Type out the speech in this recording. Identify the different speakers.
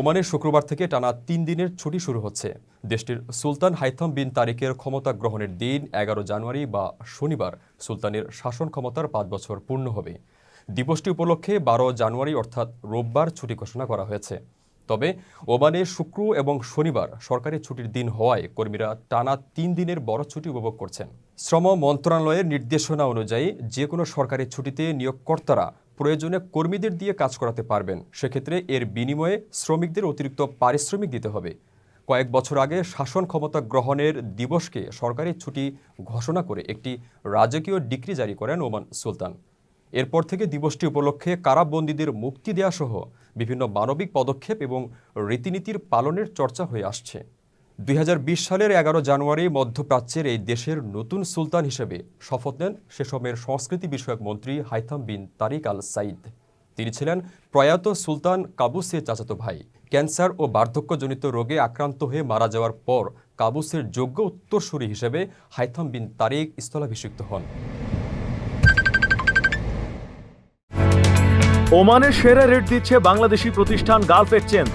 Speaker 1: ওমানে শুক্রবার থেকে টানা তিন দিনের ছুটি শুরু হচ্ছে। দেশটির সুলতান হাইথম বিন তারিকের ক্ষমতা গ্রহণের দিন এগারো জানুয়ারি বা শনিবার সুলতানের শাসন ক্ষমতার পাঁচ বছর পূর্ণ হবে। দিবসটি উপলক্ষে বারো জানুয়ারি অর্থাৎ রোববার ছুটি ঘোষণা করা হয়েছে। তবে ওমানে শুক্র এবং শনিবার সরকারি ছুটির দিন হওয়ায় কর্মীরা টানা তিন দিনের বড় ছুটি উপভোগ করছেন। শ্রম মন্ত্রণালয়ের নির্দেশনা অনুযায়ী যে কোনো সরকারি ছুটিতে নিয়োগকর্তারা প্রয়োজনে কর্মীদের দিয়ে কাজ করাতে পারবেন। সেক্ষেত্রে এর বিনিময়ে শ্রমিকদের অতিরিক্ত পারিশ্রমিক দিতে হবে। কয়েক বছর আগে শাসন ক্ষমতা গ্রহণের দিবসকে সরকারি ছুটি ঘোষণা করে একটি রাজকীয় ডিক্রি জারি করেন ওমান সুলতান। এরপর থেকে দিবসটি উপলক্ষে কারাবন্দীদের মুক্তি দেওয়া সহ বিভিন্ন মানবিক পদক্ষেপ এবং রীতিনীতির পালনের চর্চা হয়ে আসছে। দুই হাজার বিশ সালের এগারো জানুয়ারি মধ্যপ্রাচ্যের এই দেশের নতুন সুলতান হিসেবে শপথ নেন সে সময়ের সংস্কৃতি বিষয়ক মন্ত্রী Haitham bin Tariq Al Said তিনি ছিলেন প্রয়াত সুলতান কাবুসের চাচাতো ভাই। ক্যান্সার ও বার্ধক্যজনিত রোগে আক্রান্ত হয়ে মারা যাওয়ার পর কাবুসের যোগ্য উত্তরসূরি হিসেবে হাইথাম বিন তারিক স্থলাভিষিক্ত হন।
Speaker 2: ওমানের সেরা রেট দিচ্ছে বাংলাদেশি প্রতিষ্ঠান গালফ এক্সচেঞ্জ।